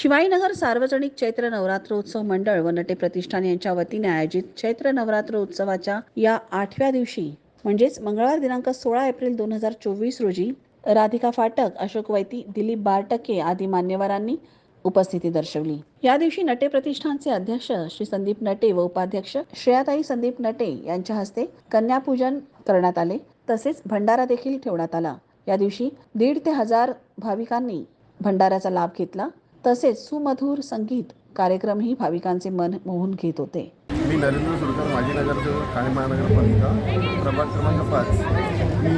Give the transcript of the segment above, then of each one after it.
शिवाईनगर सार्वजनिक चैत्र नवरात्रोत्सव मंडळ व नटे प्रतिष्ठान यांच्या वतीने आयोजित चैत्र नवरात्र उत्सवाच्या या आठव्या दिवशी म्हणजेच मंगळवार दिनांक सोळा एप्रिल दोन हजार चोवीस रोजी राधिका फाटक अशोक वैती दिलीप बारटके आदी मान्यवरांनी उपस्थिती दर्शवली. या दिवशी नटे प्रतिष्ठानचे अध्यक्ष श्री संदीप नटे व उपाध्यक्ष श्रेयाताई संदीप नटे यांच्या हस्ते कन्यापूजन करण्यात आले. तसेच भंडारा देखील ठेवण्यात आला. या दिवशी दीड ते हजार भाविकांनी भंडाऱ्याचा लाभ घेतला. तसेच सुमधुर संगीत कार्यक्रमही भाविकांचे मन मोहून घेत होते. मी नरेंद्र सुरकर माजी नगरसेवक ठाणे महानगरपालिका प्रभाग क्रमांक पाच. मी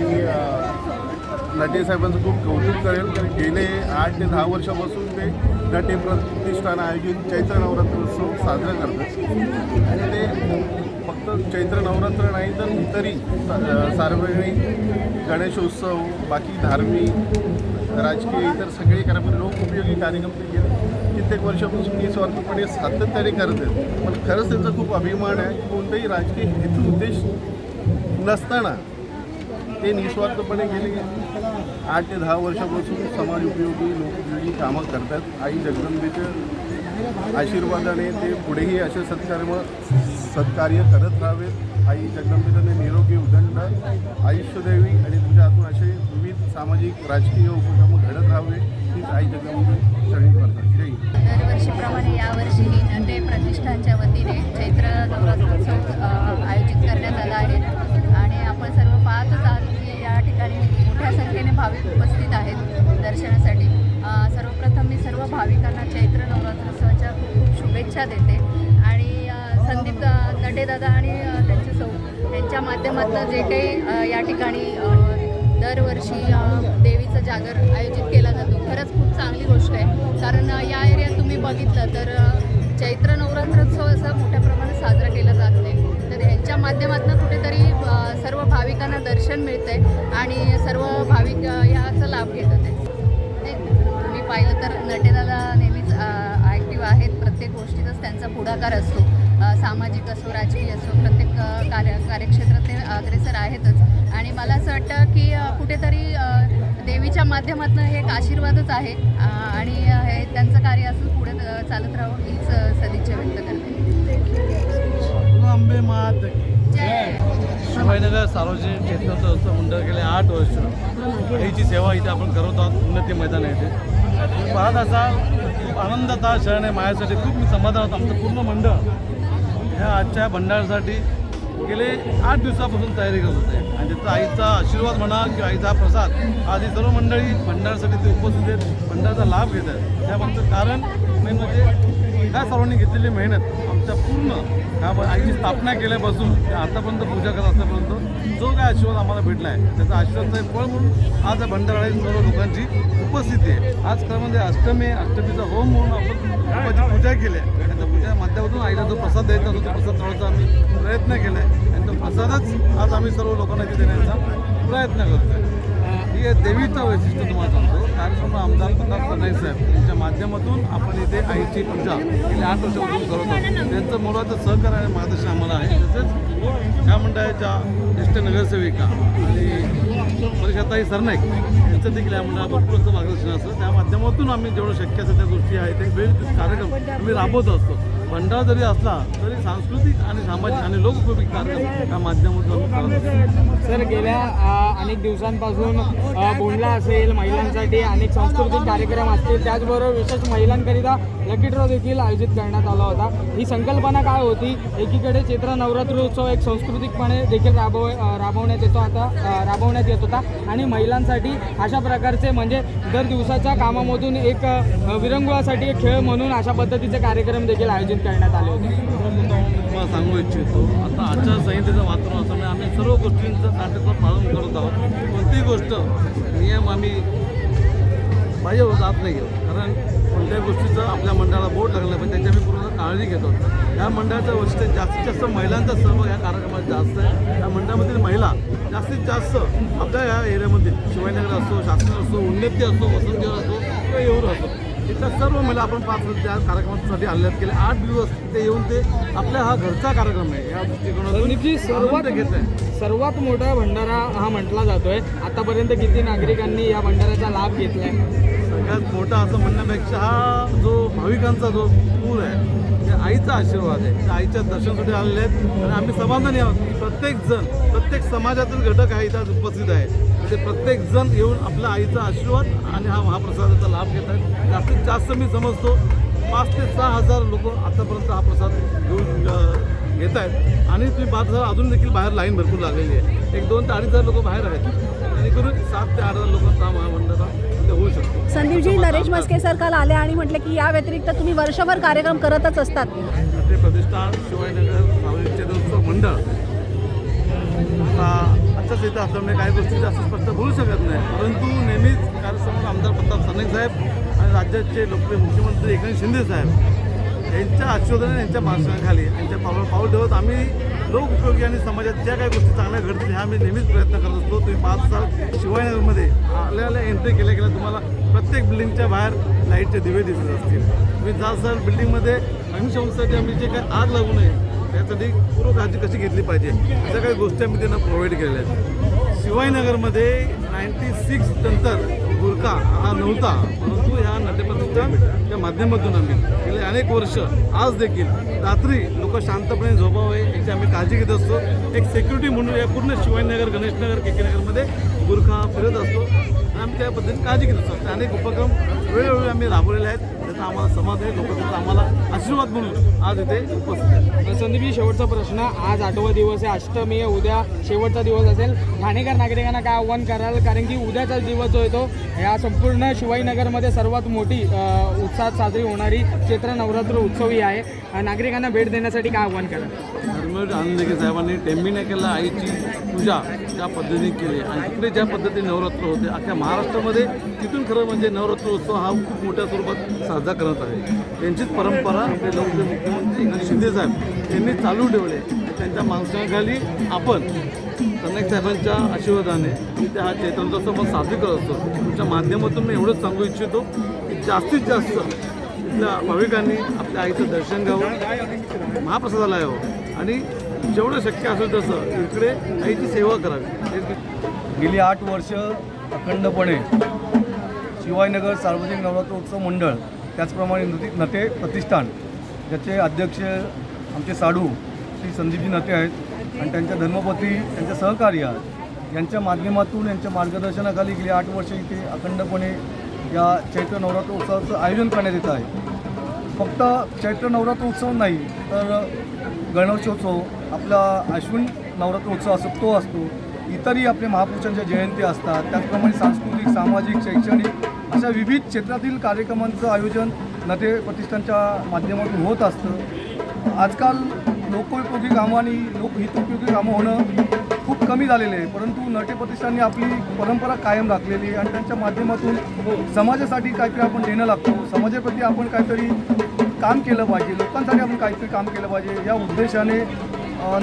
नटेसाहेबांचं नटे साहेबांचं खूप कौतुक करेल. कारण गेले आठ ते दहा वर्षापासून ते नटे प्रतिष्ठान आयोजित चैत्र नवरात्र उत्सव साजरा करतात. आणि ते फक्त चैत्र नवरात्र नाही तर इतरही सार्वजनिक गणेशोत्सव बाकी धार्मिक राजकीय इतर सगळे कार्यक्रम लोकउपयोगी कार्यक्रम ते गेले कित्येक वर्षापासून निस्वार्थपणे सातत्याने करत आहेत. पण खरंच त्यांचा खूप अभिमान आहे. की कोणताही राजकीय हेतू उद्देश नसताना ते निस्वार्थपणे गेले. आठ ते दहा वर्षापासून समाज उपयोगी लोकउपयोगी कामं करतात. आई जगदंबेच्या आशीर्वादाने ते पुढेही असे सत्कार्य सत्कार्य करत राहावेत. आई जगदंबेने निरोगी उदंड आयुष्यदेवी आणि तुझ्या हातून असे विविध सामाजिक राजकीय उपक्रम घडत राहावे हीच आई जगदंबे चरणी करतात जय दरवर्षीप्रमाणे यावर्षीही नंदे प्रतिष्ठानच्या वतीने चैत्र नवरात्रोत्सव आयोजित करण्यात आला आहे. आणि आपण सर्व पाहतच आहात की या ठिकाणी मोठ्या संख्येने भाविक उपस्थित आहेत दर्शनासाठी. सर्वप्रथम मी सर्व भाविकांना चैत्र नवरात्रोत्सवाच्या खूप खूप शुभेच्छा देते. आणि संदीप नटेदादा आणि अ, यांच्या माध्यमातून जे काही या ठिकाणी दरवर्षी देवीचं जागर आयोजित केला जातो खरंच खूप चांगली गोष्ट आहे. कारण या एरियात तुम्ही बघितलं तर चैत्र नवरात्रोत्सव असा मोठ्या प्रमाणात साजरा केला जात नाही. तर ह्यांच्या माध्यमातून कुठेतरी सर्व भाविकांना दर्शन मिळतंय आणि सर्व भाविक ह्याचा याचा लाभ घेतात आहे ते तुम्ही पाहिलं तर नटेदाला नेहमीच ॲक्टिव्ह आहेत. प्रत्येक गोष्टीतच त्यांचा पुढाकार असतो. सामाजिक असो राजकीय असो प्रत्येक कार्यक्षेत्रात ते अग्रेसर आहेतच. आणि मला असं वाटतं की कुठेतरी देवीच्या माध्यमातून हे एक आशीर्वादच आहे. आणि हे त्यांचं कार्य असं पुढे चालत राहावं हीच सदिच्छा व्यक्त करते. शिवाजीनगर सार्वजनिक चेतनोत्सव मंडळ गेले आठ वर्ष. आईची सेवा इथे आपण करत आहोत उन्नती मैदान तुम्ही पाहत असाल खूप आनंदाचा क्षण आहे. माझ्यासाठी खूप मी समाधान होतं. आमचं पूर्ण मंडळ ह्या आजच्या भंडारासाठी गेले आठ दिवसापासून तयारी करत होते. आणि त्याचा आईचा आशीर्वाद म्हणा किंवा आईचा प्रसाद आज ही सर्व मंडळी भंडारासाठी ते उपस्थित आहेत भंडाराचा लाभ घेत आहेत. त्यामागचं कारण मेन म्हणजे ह्या सर्वांनी घेतलेली मेहनत आमच्या पूर्ण ह्या आईची स्थापना केल्यापासून ते आतापर्यंत पूजा करत असल्यापर्यंत जो काय आशीर्वाद आम्हाला भेटला आहे त्याचा आशीर्वादचा एक फळ म्हणून आज या भंडाराळी सर्व लोकांची उपस्थिती आहे. आज खरं म्हणजे अष्टमी अष्टमीचा होम म्हणून आपण पूजा केली आहे. त्या माध्यमातून आईला जो प्रसाद द्यायचा होता तो प्रसाद ठेवण्याचा आम्ही प्रयत्न केला आहे आणि तो प्रसादच आज आम्ही सर्व लोकांना इथे देण्याचा प्रयत्न करतो आहे ही देवीचं वैशिष्ट्य तुम्हाला सांगतो. कार्यक्रम आमदार प्रताप सरनाईक साहेब यांच्या माध्यमातून आपण इथे आईची पूजा गेल्या आठ वर्षापासून करत आहोत. त्यांचं मुलाचं सहकार्य आणि मार्गदर्शन आम्हाला आहे. तसेच काय म्हणताय ज्या ज्येष्ठ नगरसेविका आणि परिषदाई सरनाईक. यांचं देखील या मंडळात भरपूर असं मार्गदर्शन असतं. त्या माध्यमातून आम्ही जेवढं शक्य असेल त्या गोष्टी आहेत ते वेळ कार्यक्रम आम्ही राबवत असतो. भंडारा जरी असला तरी सांस्कृतिक आणि सामाजिक आणि लोकउपयोगी कार्यक्रम या माध्यमातून आम्ही सर गेल्या अनेक दिवसांपासून बोंडला असेल महिलांसाठी अनेक सांस्कृतिक कार्यक्रम असतील त्याचबरोबर विशेष महिलांकरिता लकी ड्रॉ देखील आयोजित करण्यात आला होता. ही संकल्पना काय होती? एकीकडे चैत्र नवरात्रोत्सव एक सांस्कृतिकपणे देखील राबव राबवण्यात येतो आता राबवण्यात येत होता. आणि महिलांसाठी अशा प्रकारचे म्हणजे दर दिवसाच्या कामामधून एक विरंगुळासाठी एक खेळ म्हणून अशा पद्धतीचे कार्यक्रम देखील आयोजित करण्यात आले होते. तुम्हाला सांगू इच्छितो आता आचारसंहितेचं वातावरण असल्यामुळे म्हणजे आम्ही सर्व गोष्टींचं काटेकोर पालन करत आहोत. कोणतीही गोष्ट नियम आम्ही पाहिजे जात नाही कारण कोणत्याही गोष्टीचं आपल्या मंडळाला बोर्ड लागलं पाहिजे त्याची आम्ही पूर्ण काळजी घेतो. या मंडळाचं वैशिष्ट्य जास्तीत जास्त महिलांचा सहभाग या कार्यक्रमात जास्त आहे. या मंडळामधील महिला जास्तीत जास्त आपल्या या एरियामधील शिवाजीनगर असो शास्त्र असो उन्नती असो वसंत असो किंवा येऊर असो इथल्या सर्व महिला आपण पाच त्या कार्यक्रमासाठी आल्यात गेले आठ दिवस ते येऊन ते आपल्या हा घरचा कार्यक्रम आहे. या दृष्टिकोनातून सर्वात घेत आहे. सर्वात मोठा भंडारा हा म्हटला जातोय. आतापर्यंत किती नागरिकांनी या भंडाऱ्याचा लाभ घेतलाय? सगळ्यात मोठा असं म्हणण्यापेक्षा हा जो भाविकांचा जो पूर आहे ते आईचा आशीर्वाद आहे. त्या आईच्या दर्शनासाठी आलेले आहेत. आणि आम्ही समाधानी आहोत. की प्रत्येक जण प्रत्येक समाजातील घटक आहे इथं उपस्थित आहे ते प्रत्येक जण येऊन आपल्या आईचा आशीर्वाद आणि हा महाप्रसादाचा लाभ घेत आहेत. जास्तीत जास्त मी समजतो पाच ते सहा हजार लोक आतापर्यंत हा प्रसाद घेऊन घेत आहेत. आणि तुम्ही पाच हजार अजून देखील बाहेर लाईन भरपूर लागलेली आहे. एक दोन ते अडीच हजार लोक बाहेर आहेत. जेणेकरून सात ते आठ हजार लोकांचा महामंडळाचा होऊ शकतो. संदीपजी नरेश मस्के सर काल आले आणि म्हटले की या व्यतिरिक्त तुम्ही वर्षभर कार्यक्रम करतच असतात. ते प्रतिष्ठान शिवाजीनगर सावलीचे उत्सव मंडळ. आता आजच्याच इथं असल्यामुळे काही गोष्टी जास्त स्पष्ट बोलू शकत नाही. परंतु नेहमीच कार्यक्रमात आमदार प्रताप सरनाईक साहेब आणि राज्याचे लोकप्रिय मुख्यमंत्री एकनाथ शिंदे साहेब यांच्या आशीर्वादाने यांच्या मार्गदर्शनाखाली यांच्या पावलं पाऊल ठेवत आम्ही लोक उपयोगी आणि समाजात ज्या काही गोष्टी चांगल्या घडतील ह्या आम्ही नेहमीच प्रयत्न करत असतो. तुम्ही पाच साल शिवाजीनगरमध्ये आल्या आल्या एंट्री केल्या गेल्या तुम्हाला प्रत्येक बिल्डिंगच्या बाहेर लाईटचे दिवे दिसत असतील. तुम्ही जास्त बिल्डिंगमध्ये अग्निशमनासाठी आम्ही जे काही आग लागू नये त्यासाठी पूर्व काळजी कशी घेतली पाहिजे अशा काही गोष्टी आम्ही त्यांना प्रोव्हाइड केल्या आहेत. शिवाजीनगरमध्ये नाईन्टी सिक्स नंतर गुरखा हा नव्हता परंतु ह्या नाट्यप्रतिष्ठानच्या माध्यमातून आम्ही गेले अनेक वर्ष. आज देखील रात्री लोक शांतपणे झोपावे याची आम्ही काळजी घेत असतो. एक सेक्युरिटी म्हणून या पूर्ण शिवाजीनगर गणेशनगर के के नगरमध्ये गुरखा फिरत असतो. आम्ही त्या पद्धतीने काळजी घेत असतो. अनेक उपक्रम वेळोवेळी आम्ही राबवलेले आहेत. त्याचा आम्हाला समाज आहे. लोक त्याचा आम्हाला आशीर्वाद म्हणून आज इथे उपस्थित संदीपजी शेवटचा प्रश्न. आज आठवा दिवस आहे. अष्टमी आहे. उद्या शेवटचा दिवस असेल. ठाणेकर नागरिकांना काय आव्हान कराल? कारण की उद्याचा दिवस जो येतो या संपूर्ण शिवाजीनगरमध्ये सर्वात मोठी उत्साहात साजरी होणारी चैत्र नवरात्र उत्सव ही आहे. नागरिकांना भेट देण्यासाठी काय आव्हान कराल? आनंद आनंदगे साहेबांनी टेंबिनाकेला आईची पूजा त्या पद्धतीने केली. आणि तिकडे ज्या पद्धतीने नवरात्र होते अख्ख्या महाराष्ट्रामध्ये तिथून खरं म्हणजे नवरात्र उत्सव हा खूप मोठ्या स्वरूपात साजरा करत आहे त्यांचीच परंपरा आपले लोकप्रिय मुख्यमंत्री एकनाथ शिंदे साहेब यांनी चालू ठेवले. त्यांच्या माणसाखाली आपण कनक साहेबांच्या आशीर्वादाने त्या हा चैत्रोत्सव आपण साजरी करत असतो. तुमच्या माध्यमातून मी एवढंच सांगू इच्छितो की जास्तीत जास्त इथल्या भाविकांनी आपल्या आईचं दर्शन घ्यावं. महाप्रसादाला यावं. आणि जेवढं शक्य असेल तसं इकडे आईची सेवा करावी. गेली आठ वर्ष अखंडपणे शिवाजीनगर सार्वजनिक नवरात्र उत्सव मंडळ त्याचप्रमाणे नृत्य नते प्रतिष्ठान ज्याचे अध्यक्ष आमचे साडू श्री संदीपजी नते आहेत आणि त्यांच्या धर्मपती त्यांच्या सहकार्य यांच्या माध्यमातून यांच्या मार्गदर्शनाखाली गेली आठ वर्ष इथे अखंडपणे या चैत्र नवरात्र उत्सवाचं आयोजन करण्यात येत आहे. फक्त चैत्र नवरात्र उत्सव नाही तर गणेशोत्सव आपला अश्विन नवरात्र उत्सव असतो तो असतो. इतरही आपले महापुरुषांच्या जयंती असतात. त्याचप्रमाणे सांस्कृतिक सामाजिक शैक्षणिक अशा विविध क्षेत्रातील कार्यक्रमांचं आयोजन नटे प्रतिष्ठानच्या माध्यमातून होत असतं. आजकाल लोकोपयोगी कामं आणि लोकहितोपयोगी कामं होणं खूप कमी झालेले आहे. परंतु नटे प्रतिष्ठानने आपली परंपरा कायम राखलेली आहे आणि त्यांच्या माध्यमातून समाजासाठी काहीतरी आपण देणं लागतो. समाजाप्रती आपण काहीतरी काम केलं पाहिजे. लोकांसाठी आपण काहीतरी काम केलं पाहिजे. या उद्देशाने अ,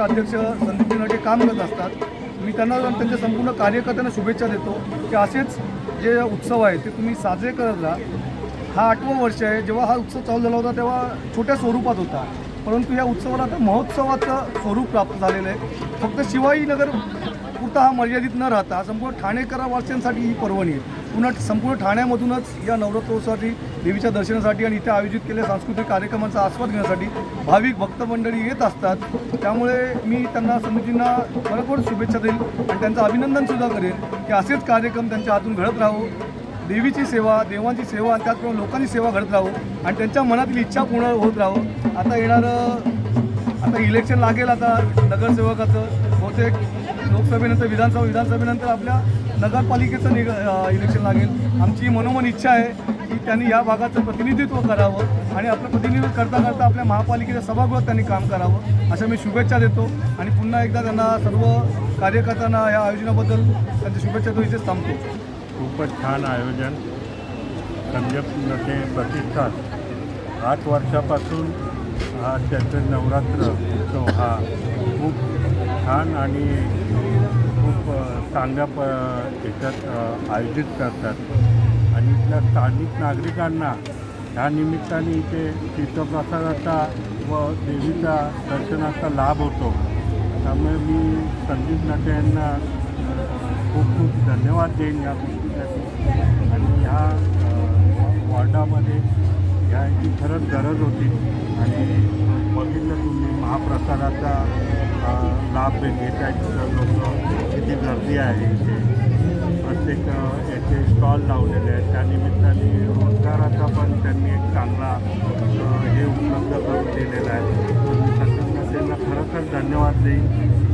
अध्यक्ष संदीपजी नटे काम करत असतात. मी त्यांना त्यांच्या संपूर्ण कार्यकर्त्यांना शुभेच्छा देतो की असेच जे उत्सव आहे ते तुम्ही साजरे करत राहा. हा आठवं वर्ष आहे. जेव्हा हा उत्सव चालू झाला होता तेव्हा छोट्या स्वरूपात होता. परंतु या उत्सवाला आता महोत्सवाचं स्वरूप प्राप्त झालेलं आहे. फक्त शिवाजीनगर पुरता हा मर्यादित न राहता संपूर्ण ठाणेकरवासियांसाठी ही पर्वणी आहे. पुन्हा संपूर्ण ठाण्यामधूनच या नवरात्रोत्सवासाठी देवीच्या दर्शनासाठी आणि इथे आयोजित केलेल्या सांस्कृतिक कार्यक्रमांचा आस्वाद घेण्यासाठी भाविक भक्तमंडळी येत असतात. त्यामुळे मी त्यांना समितींना खरोखर शुभेच्छा देईल आणि त्यांचं अभिनंदनसुद्धा करेन की असेच कार्यक्रम त्यांच्या हातून घडत राहो. देवीची सेवा देवांची सेवा आणि त्याचप्रमाणे लोकांची सेवा घडत राहो आणि त्यांच्या मनातील इच्छा पूर्ण होत राहो. आता येणारं आता इलेक्शन लागेल आता नगरसेवकाचं. बहुतेक लोकसभेनंतर विधानसभा विधानसभेनंतर आपल्या नगरपालिकेचं निग इलेक्शन लागेल. आमची मनोमन इच्छा आहे की त्यांनी या भागाचं प्रतिनिधित्व करावं आणि आपलं प्रतिनिधित्व करता करता आपल्या महापालिकेच्या सभागृहात त्यांनी काम करावं अशा मी शुभेच्छा देतो. आणि पुन्हा एकदा त्यांना सर्व कार्यकर्त्यांना या आयोजनाबद्दल त्यांच्या शुभेच्छा देतो इथेच थांबतो. खूपच छान आयोजन. संजप नटे प्रतिष्ठान. आठ वर्षापासून हा चैत्र नवरात्र उत्सव हा खूप छान आणि खूप चांगल्या प याच्यात आयोजित करतात. आणि इथल्या स्थानिक नागरिकांना ह्या निमित्ताने इथे तीर्थप्रसादाचा व देवीचा दर्शनाचा लाभ होतो. त्यामुळे मी संदीप नटे यांना खूप खूप धन्यवाद देईन या गोष्टीसाठी. आणि ह्या वॉर्डामध्ये ह्याची खरंच गरज होती. आणि बघितलं तुम्ही महाप्रसादाचा लाभ घेत आहेत लोक किती गर्दी आहे इथे. प्रत्येक याचे स्टॉल लावलेले आहेत. त्यानिमित्ताने रोजगाराचा पण त्यांनी एक चांगला हे उपलब्ध करून दिलेला आहे. तुम्ही त्यांना खरोखर धन्यवाद देईन.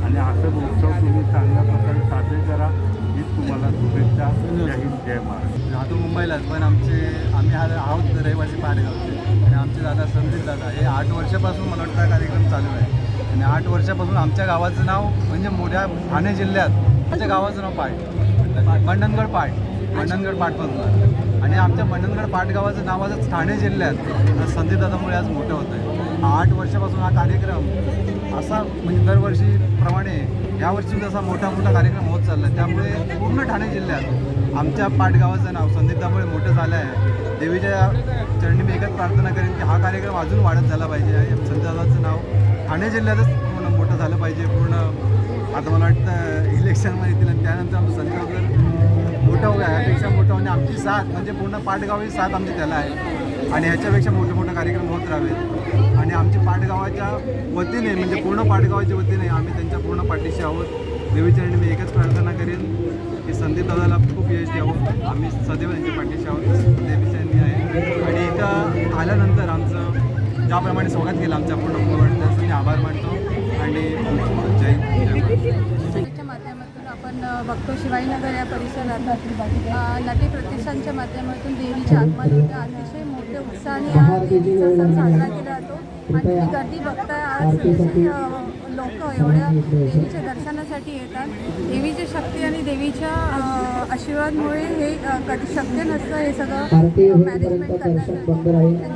आणि असंच उत्सव तुम्ही चांगल्या प्रकारे साजरे करा. हीच तुम्हाला शुभेच्छा. जय हिंद जय महाराष्ट्र. राहतो मुंबईलाच पण आमचे आम्ही हा आहोत रहिवासी पाडेगावचे. आणि आमचे दादा संदीप दादा हे आठ वर्षापासून मला वाटतं कार्यक्रम चालू आहे. आणि आठ वर्षापासून आमच्या गावाचं नाव म्हणजे मोठ्या ठाणे जिल्ह्यात आमच्या गावाचं नाव पाट. मंडणगड पाट. मंडणगड पाटपासून. आणि आमच्या मंडणगड पाट गावाचं नाव आज ठाणे जिल्ह्यात. संदीप दादामुळे आज मोठं होतं आहे आठ वर्षापासून हा कार्यक्रम असा म्हणजे दरवर्षीप्रमाणे यावर्षी सुद्धा असा मोठा मोठा कार्यक्रम होत चालला आहे त्यामुळे पूर्ण ठाणे जिल्ह्यात आमच्या पाटगावाचं नाव संदीपदामुळे मोठं झालं आहे देवीच्या चरणी मी एकच प्रार्थना करेन की हा कार्यक्रम अजून वाढत झाला पाहिजे. आणि संदीपदाचं नाव ठाणे जिल्ह्यातच पूर्ण मोठं झालं पाहिजे पूर्ण आता मला वाटतं इलेक्शनमध्ये येतील आणि त्यानंतर आमचं संदीप मोठं होऊ यापेक्षा मोठं म्हणजे आमची साथ म्हणजे पूर्ण पाठगावी साथ आमची त्याला आहे. आणि ह्याच्यापेक्षा मोठे मोठे कार्यक्रम होत राहावेत. आणि आमची पाटगावाच्या वतीने म्हणजे पूर्ण पाठगावाच्या वतीने आम्ही त्यांच्या पूर्ण पाठीशी आहोत. देवीचरणी मी एकच प्रार्थना करेन की संदीप दादाला खूप यश द्यावं. आम्ही सदैव त्यांच्या पाठीशी आहोत. देवीचरणी आहे. आणि इथं आल्यानंतर आमचं ज्याप्रमाणे स्वागत केलं आमच्या पूर्ण मुलं मी आभार मानतो आणि जय माध्यमातून आपण बघतो शिवाजीनगर या परिसरात नटी प्रतिष्ठानच्या माध्यमातून देवीच्या आगमन होतं अतिशय मोठ्या उत्साहाने हा देवीचा सण साजरा केला जातो. आणि गर्दी बघताय आज लोक एवढ्या देवीच्या दर्शनासाठी येतात. देवीची शक्ती आणि देवीच्या आशीर्वादमुळे हे कधी शक्य नसतं हे सगळं मॅनेजमेंट करण्यासाठी.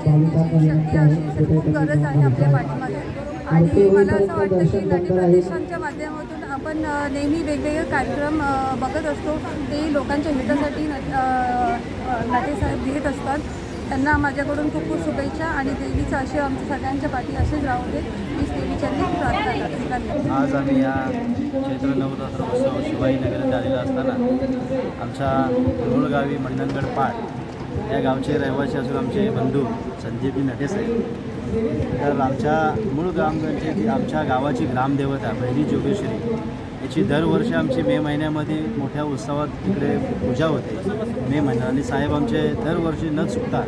त्यांची शक्ती अशी खूप गरज आहे आपल्या पाठीमागे. आणि मला असं वाटतं की नटी प्रतिष्ठानच्या माध्यमातून आपण नेहमी वेगवेगळे कार्यक्रम बघत असतो. ते लोकांच्या हितासाठी नटेसाहेब घेत असतात. त्यांना माझ्याकडून खूप खूप शुभेच्छा आणि देवीचं असे आमच्या सगळ्यांच्या पाठी असेच राहू दे. हीच देवीच्या प्रार्थना आज आम्ही या चैत्र नवरात्र उत्सव शिवाजीनगरात आलेला असताना आमच्या मूळ गावी मंडणगड पाट या गावचे रहिवासी असून आमचे बंधू संदीपजी नटेस आहेत तर आमच्या मूळ ग्रामगणचे आमच्या गावाची ग्रामदेवता बहिणी जोगेश्वरी याची दरवर्षी आमची मे महिन्यामध्ये मोठ्या उत्सवात तिकडे पूजा होते. मे महिना. आणि साहेब आमचे दरवर्षी न चुकता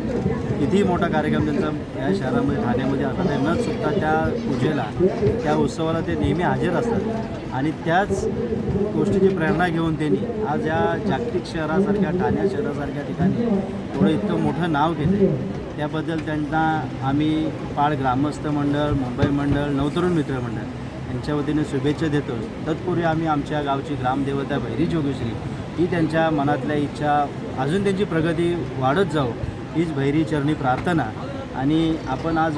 कितीही मोठा कार्यक्रम त्यांचा या शहरामध्ये ठाण्यामध्ये असला तरी न चुकता त्या पूजेला त्या उत्सवाला ते नेहमी हजर असतात. आणि त्याच गोष्टीची प्रेरणा घेऊन त्यांनी आज या जागतिक शहरासारख्या ठाण्या शहरासारख्या ठिकाणी थोडं इतकं मोठं नाव केलं त्याबद्दल त्यांना आम्ही पाळ ग्रामस्थ मंडळ मुंबई मंडळ नवतरुण मित्र मंडळ यांच्या वतीने शुभेच्छा देतो. तत्पूर्वी आम्ही आमच्या गावची ग्रामदेवता भैरी जोगेश्री ही त्यांच्या मनातल्या इच्छा अजून त्यांची प्रगती वाढत जाऊ हीच भैरी चरणी प्रार्थना. आणि आपण आज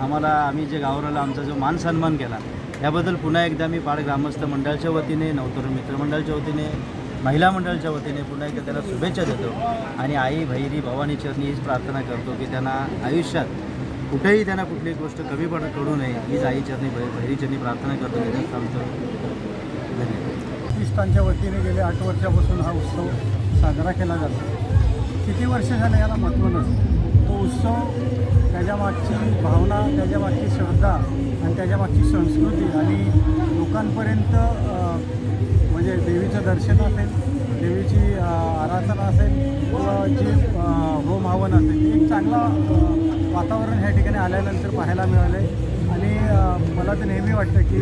आम्हाला आम्ही जे गावाला आमचा जो मान सन्मान केला याबद्दल पुन्हा एकदा मी पाड ग्रामस्थ मंडळाच्या वतीने नवतरुण मित्रमंडळाच्या वतीने महिला मंडळाच्या वतीने पुन्हा एकदा त्याला शुभेच्छा देतो. आणि आई भैरी भवानी चरणी हीच प्रार्थना करतो की त्यांना आयुष्यात कुठेही त्यांना कुठली गोष्ट कमी पण करू नये. हीच आई चरणी प्रार्थना करतो. त्याच्यात सांगतो धन्यवाद. प्रतिष्ठानच्या वतीने गेले आठ वर्षापासून हा उत्सव साजरा केला जातो. किती वर्ष झालं याला महत्त्व नसतं. तो उत्सव त्याच्यामागची भावना त्याच्यामागची श्रद्धा आणि त्याच्यामागची संस्कृती आणि लोकांपर्यंत म्हणजे देवीचं दर्शन असेल देवीची आराधना असेल किंवा जे होम हवन असेल एक चांगला वातावरण ह्या ठिकाणी आल्यानंतर पाहायला मिळालं आहे आणि मला तर नेहमी वाटतं की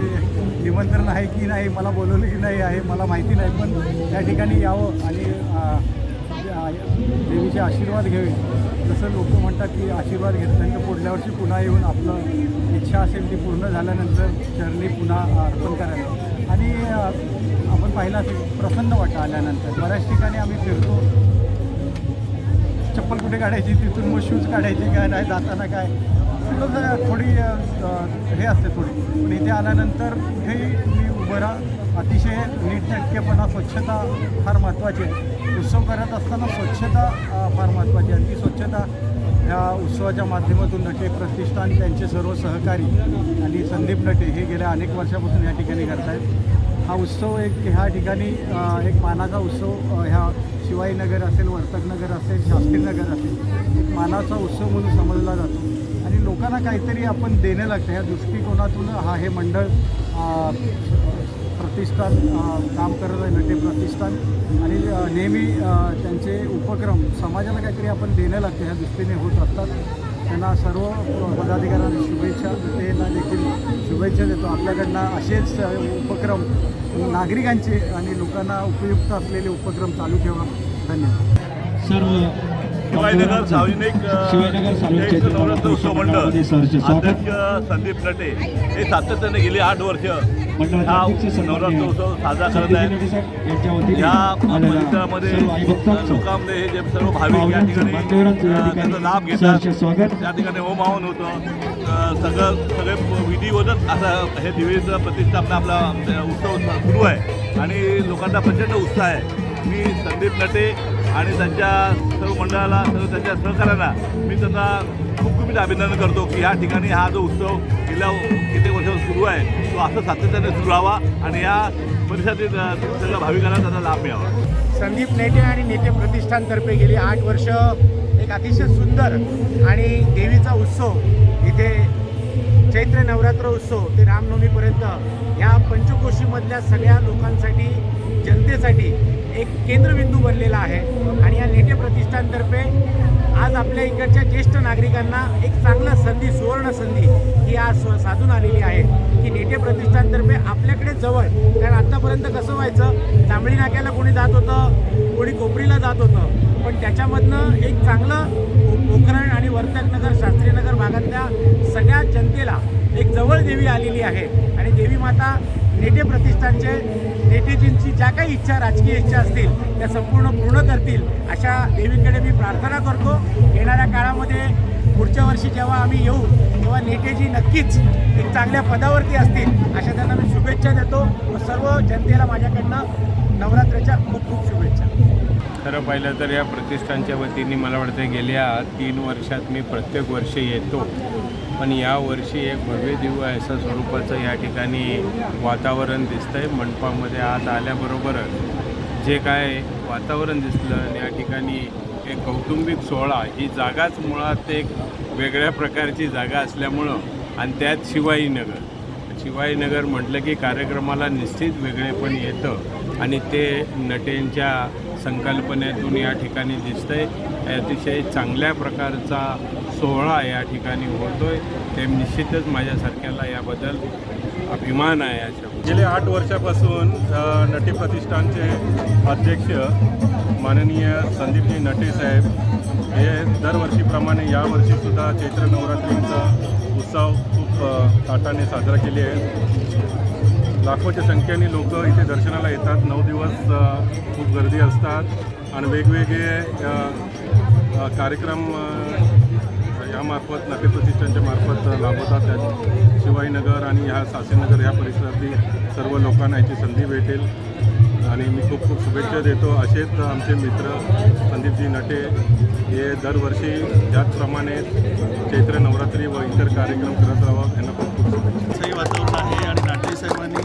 निमंत्रण आहे की नाही मला बोलवलं की नाही आहे मला माहिती नाही पण या ठिकाणी यावं आणि देवीचे आशीर्वाद घ्यावे. जसं लोक म्हणतात की आशीर्वाद घेतल्यानंतर पुढल्या वर्षी पुन्हा येऊन आपलं इच्छा असेल ती पूर्ण झाल्यानंतर चरणी पुन्हा अर्पण करायला. आणि आपण पाहिलं असेल प्रसन्न वाटतं आल्यानंतर. बऱ्याच ठिकाणी आम्ही फिरतो. चप्पल कुठे काढायची तिथून मग शूज काढायचे काय नाही जाताना काय? थोडंसं थोडी हे असते थोडी. पण इथे आल्यानंतर कुठेही तुम्ही उभं राहा. अतिशय नीटनेटकेपणा स्वच्छता फार महत्त्वाची आहे. उत्सव करत असताना स्वच्छता फार महत्त्वाची आहे. आणि ती स्वच्छता ह्या उत्सवाच्या माध्यमातून नटे प्रतिष्ठान त्यांचे सर्व सहकारी आणि संदीप नटे हे गेल्या अनेक वर्षापासून या ठिकाणी करत आहेत हा उत्सव एक ह्या ठिकाणी एक मानाचा उत्सव ह्या शिवाईनगर असेल वर्तकनगर असेल शास्त्रीनगर असेल मानाचा उत्सव म्हणून समजला जातो. आणि लोकांना काहीतरी आपण देणं लागतं. ह्या दृष्टिकोनातून हा हे मंडळ प्रतिष्ठान काम करत आहे नटे प्रतिष्ठान. आणि नेहमी त्यांचे उपक्रम समाजाला काहीतरी आपण देणं लागतं. ह्या दृष्टीने होत असतात. त्यांना सर्व पदाधिकाऱ्यांना शुभेच्छा. नटेला देखील शुभेच्छा देतो. आपल्याकडनं असेच उपक्रम नागरिकांचे आणि लोकांना उपयुक्त असलेले उपक्रम चालू ठेवा. धन्यवाद. सर्व शिवाजीनगर सार्वजनिक नवरात्र उत्सव मंडळ. अध्यक्ष संदीप नटे हे सातत्याने गेली आठ वर्ष. हा नवरात्र उत्सव साजरा करत आहेत. या परिसरामध्ये लोकांमध्ये हे जे सर्व भाविक या ठिकाणी त्याचा लाभ घेतात. त्या ठिकाणी होम हवन होतं. सगळं सगळे विधी होतच असं हे दिवेचं प्रतिष्ठापना आपला उत्सव सुरू आहे. आणि लोकांना प्रचंड उत्साह आहे. मी संदीप नटे आणि त्यांच्या सर्व मंडळाला सर्व त्यांच्या सहकाऱ्यांना मी त्यांना खूप खूप अभिनंदन करतो की या ठिकाणी हा जो उत्सव गेल्या कित्येक वर्षापासून सुरू आहे तो असं सातत्याने सुरू राहावा आणि या परिसरातील सगळ्या भाविकांना त्याचा लाभ मिळावा. संदीप नेते आणि नेते प्रतिष्ठानतर्फे गेली आठ वर्ष एक अतिशय सुंदर आणि देवीचा उत्सव इथे चैत्र नवरात्र उत्सव ते रामनवमीपर्यंत ह्या पंचकोशीमधल्या सगळ्या लोकांसाठी जनतेसाठी एक केंद्रबिंदू बनलेला आहे. आणि या नेते प्रतिष्ठानतर्फे आज आपल्या इकडच्या ज्येष्ठ नागरिकांना एक चांगला संधी सुवर्ण संधी ही आज साधून आलेली आहे की नेते प्रतिष्ठानतर्फे आपल्याकडे जवळ कारण आत्तापर्यंत कसं व्हायचं जांभळी नाक्याला कोणी जात होतं कोणी कोपरीला जात होतं पण त्याच्यामधनं एक चांगलं पोखरण आणि वर्तकनगर शास्त्रीनगर भागातल्या सगळ्या जनतेला एक जवळ देवी आलेली आहे. आणि देवी माता नेते प्रतिष्ठानचे नेतेजींची ज्या काही इच्छा राजकीय इच्छा असतील त्या संपूर्ण पूर्ण करतील अशा देवीकडे मी प्रार्थना करतो. येणाऱ्या काळामध्ये पुढच्या वर्षी जेव्हा आम्ही येऊ तेव्हा नेतेजी नक्कीच एक चांगल्या पदावरती असतील अशा त्यांना मी शुभेच्छा देतो. व सर्व जनतेला माझ्याकडनं नवरात्राच्या खूप खूप शुभेच्छा. खरं पाहिलं तर या प्रतिष्ठानच्या वतीने मला वाटतं गेल्या तीन वर्षात मी प्रत्येक वर्षी येतो. पण यावर्षी एक भव्य दिव्य असं स्वरूपाचं या ठिकाणी वातावरण दिसतं आहे मंडपामध्ये आत आल्याबरोबरच जे काय वातावरण दिसलं आणि या ठिकाणी एक कौटुंबिक सोहळा ही जागाच मुळात एक वेगळ्या प्रकारची जागा असल्यामुळं आणि त्यात शिवाजीनगर. शिवाजीनगर म्हटलं की कार्यक्रमाला निश्चित वेगळेपण येतं आणि ते नटेंच्या संकल्पनेतून या ठिकाणी दिसतंय. अतिशय चांगल्या प्रकारचा सोहळा या ठिकाणी होतोय. ते निश्चितच माझ्यासारख्याला याबद्दल अभिमान आहे याच्या गेले आठ वर्षापासून नटी प्रतिष्ठानचे अध्यक्ष माननीय संदीपजी नटे साहेब हे दरवर्षीप्रमाणे यावर्षीसुद्धा चैत्र नवरात्रींचा उत्सव खूप ताटाने साजरा केले आहे. लाखोच्या संख्येने लोक इथे दर्शनाला येतात. नऊ दिवस खूप गर्दी असतात. आणि वेगवेगळे कार्यक्रम मार्फत यामार्फत प्रतिष्ठानच्या मार्फत राबवतात त्या शिवाईनगर आणि ह्या सासेनगर ह्या परिसरातील सर्व लोकांना याची संधी भेटेल. आणि मी खूप खूप शुभेच्छा देतो. असेच आमचे मित्र संदीपजी नटे हे दरवर्षी त्याचप्रमाणे चैत्र नवरात्री व इतर कार्यक्रम करत राहावं. यांना खूप खूप शुभेच्छा. सही वातावरण आहे आणि नाट्य साहेबांनी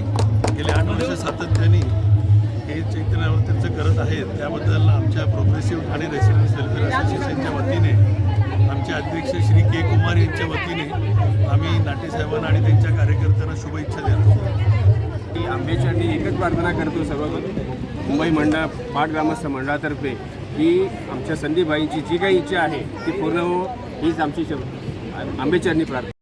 गेले आठ वर्ष सातत्याने हे चैत्र नवरात्रीचं करत आहेत. त्याबद्दल आमच्या प्रोग्रेसिव्ह ठाणे रेसिडेन्स वेल्फेअर असोसिएशनच्या वतीने आमचे अध्यक्ष श्री के कुमार यांच्या वतीने आम्ही नाटेसाहेबांना आणि त्यांच्या कार्यकर्त्यांना शुभेच्छा देतो. मी एकच प्रार्थना करतो सर्व मुंबई मंडळ पाट ग्रामस्थ मंडळातर्फे की आमच्या संदीपबाईंची जी काही इच्छा आहे ती पूर्ण हो हीच आमची आंबेचरणी प्रार्थना.